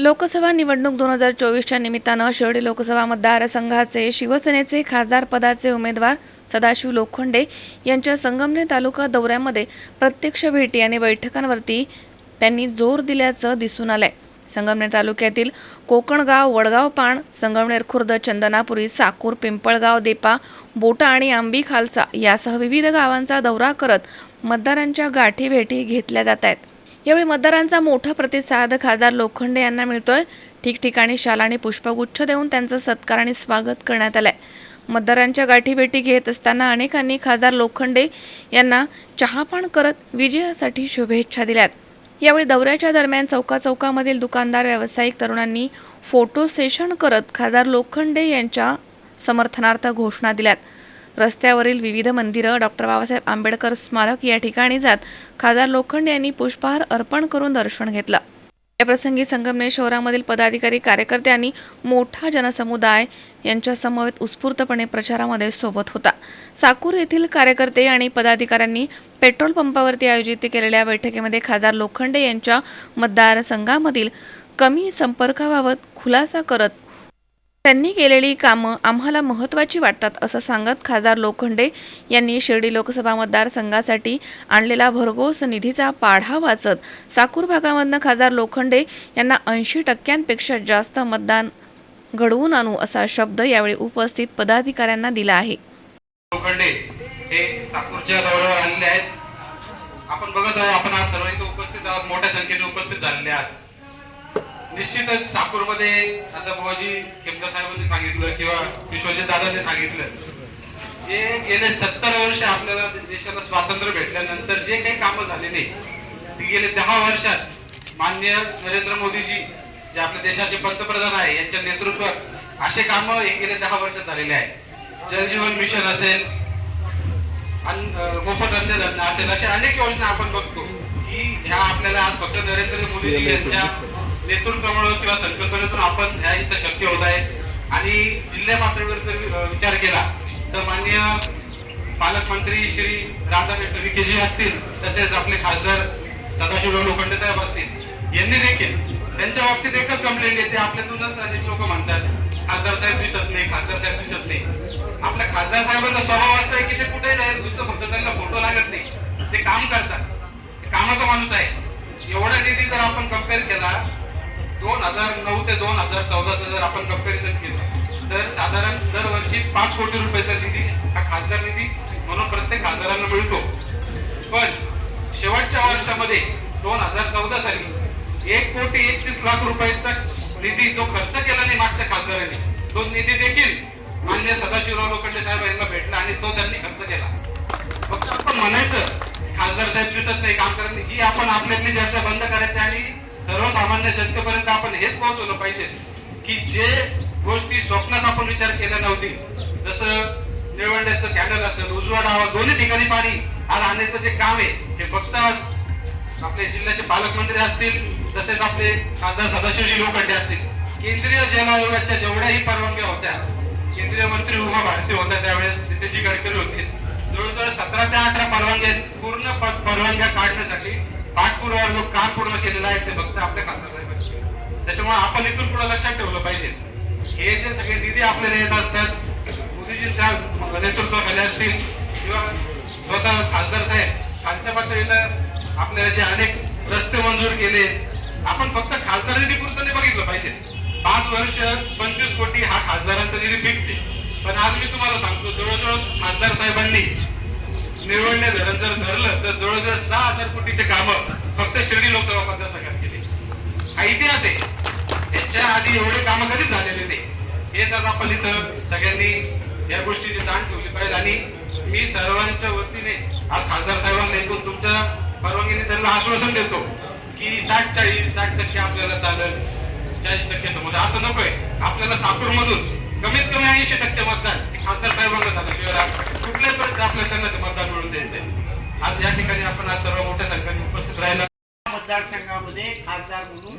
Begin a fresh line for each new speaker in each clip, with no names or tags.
लोकसभा निवडणूक दोन हजार चोवीसच्या निमित्तानं शिर्डी लोकसभा मतदारसंघाचे शिवसेनेचे खासदार पदाचे उमेदवार सदाशिव लोखंडे यांच्या संगमनेर तालुका दौऱ्यामध्ये प्रत्यक्ष भेटी आणि बैठकांवरती त्यांनी जोर दिल्याचं दिसून आलंय. संगमनेर तालुक्यातील कोकणगाव वडगाव पाण संगमनेर खुर्द चंदनापुरी साकूर पिंपळगाव देपा बोटा आणि आंबी खालसा यासह विविध गावांचा दौरा करत मतदारांच्या गाठी भेटी घेतल्या जात आहेत. यावेळी मतदारांचा मोठा प्रतिसाद खासदार लोखंडे यांना मिळतोय. ठिकठिकाणी शाल आणि पुष्पगुच्छ देऊन त्यांचं सत्कार आणि स्वागत करण्यात आलंय. मतदारांच्या गाठीभेटी घेत असताना अनेकांनी खासदार लोखंडे यांना चहापान करत विजयासाठी शुभेच्छा दिल्यात. यावेळी दौऱ्याच्या दरम्यान चौका चौकामधील दुकानदार व्यावसायिक तरुणांनी फोटो सेशन करत खासदार लोखंडे यांच्या समर्थनार्थ घोषणा दिल्यात. रस्त्यावरील विविध मंदिरं डॉक्टर बाबासाहेब आंबेडकर स्मारक या ठिकाणी जात खासदार लोखंडे यांनी पुष्पहार अर्पण करून दर्शन घेतलं. याप्रसंगी संगमने संगमनेर शहरामधील पदाधिकारी कार्यकर्त्यांनी मोठा जनसमुदाय यांच्या समवेत उत्स्फूर्तपणे प्रचारामध्ये सोबत होता. साकूर येथील कार्यकर्ते आणि पदाधिकाऱ्यांनी पेट्रोल पंपावरती आयोजित केलेल्या बैठकीमध्ये खासदार लोखंडे यांच्या मतदारसंघामधील कमी संपर्काबाबत खुलासा करत त्यांनी केलेली कामं आम्हाला महत्त्वाची वाटतात असं सांगत खासदार लोखंडे यांनी शिर्डी लोकसभा मतदारसंघासाठी आणलेला भरघोस निधीचा पाढा वाचत साकूर भागामधनं खासदार लोखंडे यांना ऐंशी टक्क्यांपेक्षा जास्त मतदान घडवून आणू असा शब्द यावेळी उपस्थित पदाधिकाऱ्यांना दिला आहे.
लोखंडे हे साकूरच्या दौऱ्यावर आलेले आहेत. आपण बघत आहोत आपण आज सर्व इथे उपस्थित आहोत मोठ्या संख्येने उपस्थित झालेले आहात. निश्चितच साकूरमध्ये आता बुवाजी केमकर साहेबांनी सांगितलं किंवा विश्वजित दादाने सांगितलं. जे गेले सत्तर वर्ष आपल्याला देशाला स्वातंत्र्य भेटल्यानंतर जे काही कामं झालेले ते गेले दहा वर्षात. मान्य नरेंद्र मोदीजी जे आपल्या देशाचे पंतप्रधान आहे यांच्या नेतृत्वात असे कामं हे गेले दहा वर्षात झालेले आहे. जलजीवन मिशन असेल मोफत अन्नधान्य असेल अशा अनेक योजना आपण बघतो. की ह्या आपल्याला आज फक्त नरेंद्र मोदीजी यांच्या नेतृत्वामुळे किंवा संकल्पनेतून आपण ह्या इथं शक्य होत आहे. आणि जिल्हा पातळीवर जर विचार केला तर मान्य पालकमंत्री श्री राधाकृष्ण विखेजी असतील तसेच आपले खासदार सदाशिवराव लोखंडे साहेब असतील यांनी देखील त्यांच्या बाबतीत एकच कंप्लेंट येते आपल्यातूनच अनेक लोक म्हणतात. खासदार साहेब दिसत नाही खासदार साहेब दिसत नाही. आपल्या खासदार साहेबांचा स्वभाव असा आहे की ते कुठे जाईल नुसतं फक्त त्यांना फोटो लागत नाही. ते काम करतात. कामाचा माणूस आहे. एवढा निधी जर आपण कंपेअर केला दोन हजार नऊ ते दोन हजार चौदाचा जर आपण कंपॅरिझन केलं तर साधारण दरवर्षी पाच कोटी रुपयाचा निधी हा खासदार निधी म्हणून प्रत्येक खासदारांना मिळतो. पण शेवटच्या वर्षामध्ये दोन हजार चौदा साली एक कोटी एकतीस लाख रुपयाचा निधी जो खर्च केला नाही मागच्या खासदारांनी तो निधी देखील मान्य सदाशिवराव लोखंडे साहेब यांना भेटला आणि तो त्यांनी खर्च केला. फक्त आपण म्हणायचं खासदार साहेब दिसत नाही काम करत नाही. ही आपण आपल्यातली चर्चा बंद करायची आणि सर्वसामान्य जनतेपर्यंत आपण हेच पोहोचवलं पाहिजे की जे गोष्टी स्वप्नात आपण विचार केल्या नव्हती जसं निळवंड्याचं कॅनल असेल उजवा डावा दोन्ही ठिकाणी पाणी आज आणण्याचं जे काम आहे हे फक्त आपले जिल्ह्याचे पालकमंत्री असतील तसेच आपले खासदार सदाशिवजी लोखंडे असतील. केंद्रीय जल आयोगाच्या जेवढ्याही परवानग्या होत्या केंद्रीय मंत्री उमा भारती होत्या त्यावेळेस नितीनजी गडकरी होते. जवळजवळ सतरा ते अठरा परवानग्या पूर्ण प- परवानग्या काढण्यासाठी पाठपुरावा जो काम पूर्ण केलेला आहे ते फक्त आपल्या खासदार साहेबांचे त्याच्यामुळे आपण इथून पुढे लक्षात ठेवलं पाहिजे. हे जे सगळे निधी आपल्याला येत असतात मोदीजींच्या नेतृत्वाखाली असतील किंवा स्वतः खासदार साहेब खालच्या पातळीला आपल्याला जे अनेक रस्ते मंजूर केले आपण फक्त खासदार निधी पुरतं नाही बघितलं पाहिजे. पाच वर्ष पंचवीस कोटी हा खासदारांचा निधी फिक्स आहे. पण आज मी तुम्हाला सांगतो जवळजवळ खासदार साहेबांनी निवडणे धरण जर धरलं तर जवळजवळ सहा हजार कोटीचे कामं फक्त शिर्डी लोकसभा मतदारसंघात केले. हा इतिहास आहे. याच्या आधी एवढे कामं कधीच झालेले नाही. हे तर आपण इथं सगळ्यांनी या गोष्टीची जाण ठेवली पाहिजे. आणि मी सर्वांच्या वतीने आज खासदार साहेबांना ऐकून तुमच्या परवानगीने त्यांना आश्वासन देतो की साठ चाळीस साठ टक्के आपल्याला चालेल. चाळीस टक्के समोर. असं नकोय. आपल्याला सापूर मधून कमीत कमी ऐंशी टक्के मतदान हे खासदार साहेबांना झाल्याशिवाय कुठल्याच त्यांना ते मतदान मिळून द्यायचंय. आज या ठिकाणी आपण आज सर्व मोठ्या संख्येने उपस्थित राहिला.
मतदारसंघामध्ये खासदार म्हणून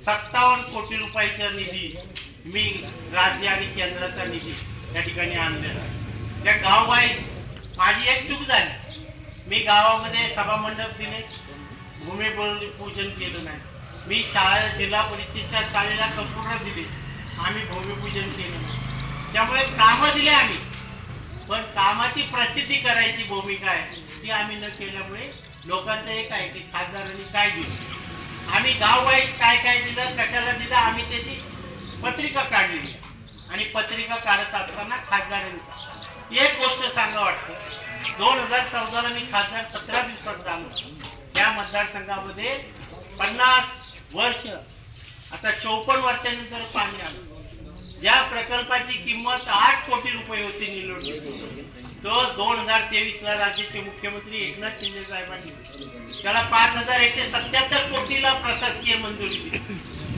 सत्तावन्न कोटी रुपयाचा निधी मी राज्य आणि केंद्राचा निधी त्या ठिकाणी आणलेला त्या गाववाईज माझी एक चूक झाली. मी गावामध्ये सभामंडप दिले. भूमिपूजन पूजन केलं नाही. मी शाळा जिल्हा परिषदेच्या शाळेला कम्प्युटर दिले. आम्ही भूमिपूजन केलं नाही. त्यामुळे कामं दिले आम्ही. पण कामाची प्रसिद्धी करायची भूमिका आहे ती आम्ही न केल्यामुळे लोकांचं एक आहे की खासदारांनी काय दिलं? आम्ही गाववाईज काय काय दिलं कशाला दिलं आम्ही त्याची पत्रिका काढलेली. आणि पत्रिका काढत असताना खासदारांनी एक गोष्ट सांगा वाटतं दोन हजार चौदाला मी खासदार सतरा दिवसात झालो त्या मतदारसंघामध्ये पन्नास वर्ष आता चौपन्न वर्षानंतर पाणी आलं. प्रकल्पाची किंमत आठ कोटी रुपये होती निलोड तो दोन हजार तेवीस ला राज्याचे मुख्यमंत्री एकनाथ शिंदे साहेबांनी. त्याला पाच हजार एकशे सत्याहत्तर कोटीला प्रशासकीय मंजुरी दिली.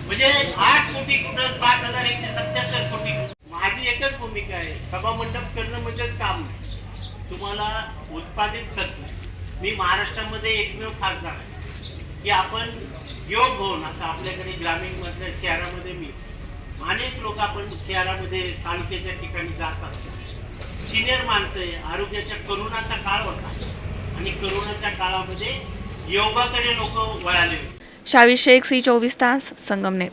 म्हणजे आठ कोटी कुठं पाच हजार एकशे सत्याहत्तर कोटी माझी एकच भूमिका आहे. सभा मंडप करणं म्हणजे काम नाही. तुम्हाला उत्पादित खर्च मी महाराष्ट्रामध्ये एकमेव खासदार आहे. की आपण योग होऊन आता आपल्याकडे ग्रामीण मधल्या शहरामध्ये मी अनेक लोक आपण शहरामध्ये तालुक्याच्या ठिकाणी जात असतो सिनियर माणसं आरोग्याच्या करोनाचा काळ होता. आणि करोनाच्या काळामध्ये योगाकडे लोक वळाले
शावी शेख सी चोवीस तास संगमनेर.